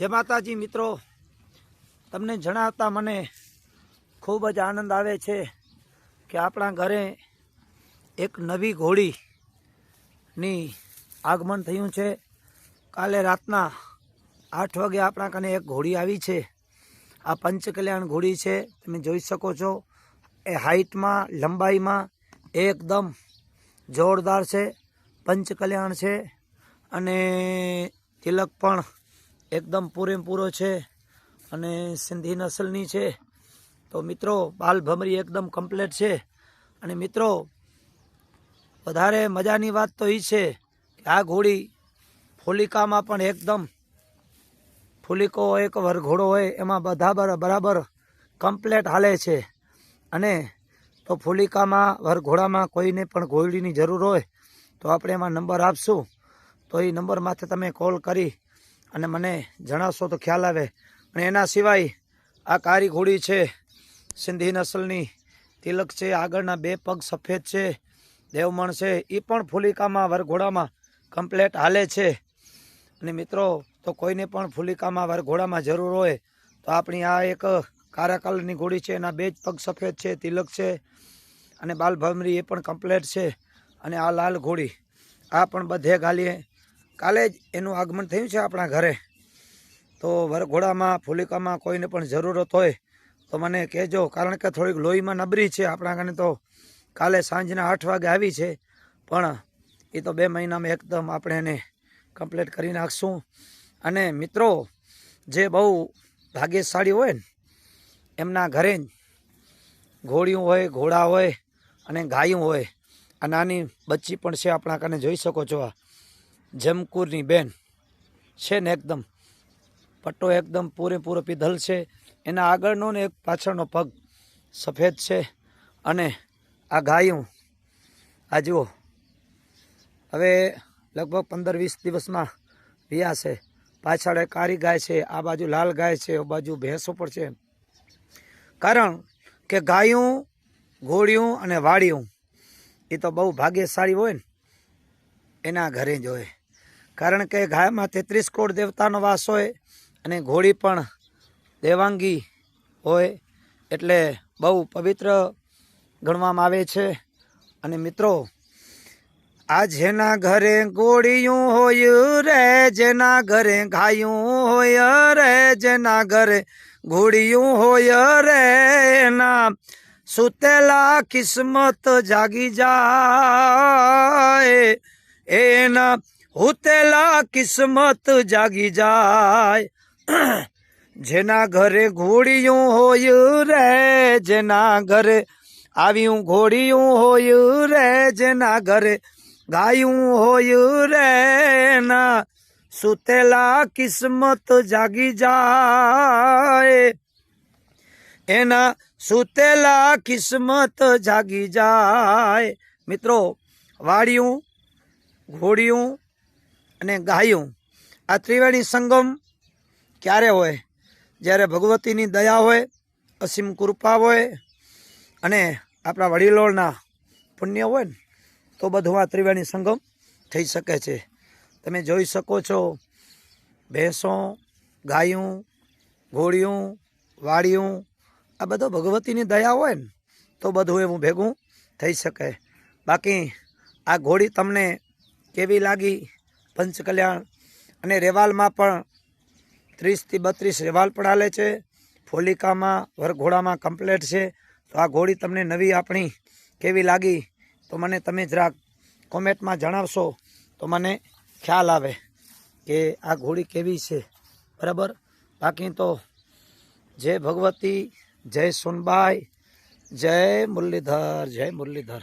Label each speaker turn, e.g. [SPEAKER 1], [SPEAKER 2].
[SPEAKER 1] જય માતાજી મિત્રો. તમને જણાવતા મને ખૂબ જ આનંદ આવે છે કે આપણા ઘરે એક નવી ઘોડીની આગમન થયું છે. કાલે રાતના આઠ વાગે આપણા કને એક ઘોડી આવી છે. આ પંચકલ્યાણ ઘોડી છે. તમે જોઈ શકો છો, એ હાઇટમાં લંબાઈમાં એકદમ જોરદાર છે. પંચકલ્યાણ છે અને તિલક પણ એકદમ પૂરેપૂરો છે અને સિંધી નસલની છે. તો મિત્રો, બાલ ભમરી એકદમ કમ્પ્લેટ છે. અને મિત્રો, વધારે મજાની વાત તો એ છે કે આ ઘોડી ફોલિકામાં પણ એકદમ ફોલિકો હોય કે વરઘોડો હોય, એમાં બધા બર- બરાબર કમ્પ્લેટ હાલે છે. અને તો ફોલિકામાં, વરઘોડામાં કોઈને પણ ઘોડીની જરૂર હોય, તો આપણે એમાં નંબર આપશું. તો એ નંબર માથે તમે કોલ કરી અને મને જણાવશો તો ખ્યાલ આવે. અને એના સિવાય આ કારી ઘોડી છે, સિંધી નસલની. તિલક છે, આગળના બે પગ સફેદ છે, દેવમણ છે એ પણ ફૂલિકામાં વરઘોડામાં કમ્પ્લેટ હાલે છે. અને મિત્રો, તો કોઈને પણ ફૂલિકામાં વરઘોડામાં જરૂર હોય, તો આપણી આ એક કારા કલરની ઘોડી છે, એના બે જ પગ સફેદ છે, તિલક છે, અને બાલ ભમરી એ પણ કમ્પ્લેટ છે. અને આ લાલ ઘોડી, આ પણ બધે ગાલીએ કાલે જ એનું આગમન થયું છે આપણા ઘરે. તો વરઘોડામાં, ફુલિકામાં કોઈને પણ જરૂરત હોય તો મને કહેજો, કારણ કે થોડીક લોહીમાં નબરી છે આપણા ઘરે તો કાલે સાંજના આઠ વાગે આવી છે. પણ એ તો બે મહિનામાં એકદમ આપણે એને કમ્પ્લીટ કરી નાખશું. અને મિત્રો, જે બહુ ભાગ્યશાળી હોય ને, એમના ઘરે જ ઘોડિયું હોય, ઘોડા હોય અને ગાયું હોય. આ નાની બચ્ચી પણ છે આપણા કને જોઈ શકો છો આ. જમકુરની બેન છે ને એકદમ. પટ્ટો એકદમ પૂરેપૂરો પીધલ છે. એના આગળનો ને એક પાછળનો પગ સફેદ છે અને આ ગાયું. આ જુઓ. હવે લગભગ પંદર વીસ દિવસમાં વિયા છે. પાછળ એક કારી ગાય છે, આ બાજુ લાલ ગાય છે આ બાજુ ભેંસો પણ છે. કારણ કે ગાયું, ઘોડિયું અને વાડિયું, એ તો બહુ ભાગ્યશાળી હોય ને, એના ઘરે જ હોય. કારણ કે ગાયમાં તેત્રીસ કોડ દેવતાનો વાસ હોય અને ઘોડી પણ દેવાંગી હોય એટલે બહુ પવિત્ર ગણવામાં આવે છે. અને મિત્રો આ જેના ઘરે ગોળિયું હોય, રે જેના ઘરે ઘાયું હોય, રે જેના ઘરે ઘોડિયું હોય, રે એના સુતેલા કિસ્મત જાગી જાય. એના હુતેલા કિસ્મત જાગી જાય. જેના ઘરે ઘોડિયું હોય રે, જેના ઘરે આવ્યું ઘોડિયું હોય રે, જેના ઘરે ગાયું હોય રે, ના સુતેલા કિસ્મત જાગી જાય. એના સુતેલા કિસ્મત જાગી જાય. મિત્રો વાડિયું ઘોડિયું અને ગાયું. આ ત્રિવેણી સંગમ ક્યારે હોય? જ્યારે ભગવતીની દયા હોય, અસીમ કૃપા હોય અને આપણા વડીલોના પુણ્ય હોય ને, તો બધું આ ત્રિવેણી સંગમ થઈ શકે છે. તમે જોઈ શકો છો, ભેંસો, ગાયું, ઘોડિયું, વાડિયું, આ બધો ભગવતીની દયા હોય ને, તો બધું એવું ભેગું થઈ શકે. બાકી આ ઘોડી તમને કેવી લાગી? પંચકલ્યાણ અને રેવાલમાં પણ ત્રીસથી બત્રીસ રેવાલ પણ હાલે છે. ફોલિકામાં, વરઘોડામાં કમ્પ્લેટ છે. તો આ ઘોડી તમને નવી આપણી કેવી લાગી? તો મને તમે જરાક કોમેન્ટમાં જણાવશો. તો મને ખ્યાલ આવે કે આ ઘોડી કેવી છે. બરાબર? બાકી તો જય ભગવતી, જય સોનબાઈ, જય મુરલીધર જય મુરલીધર.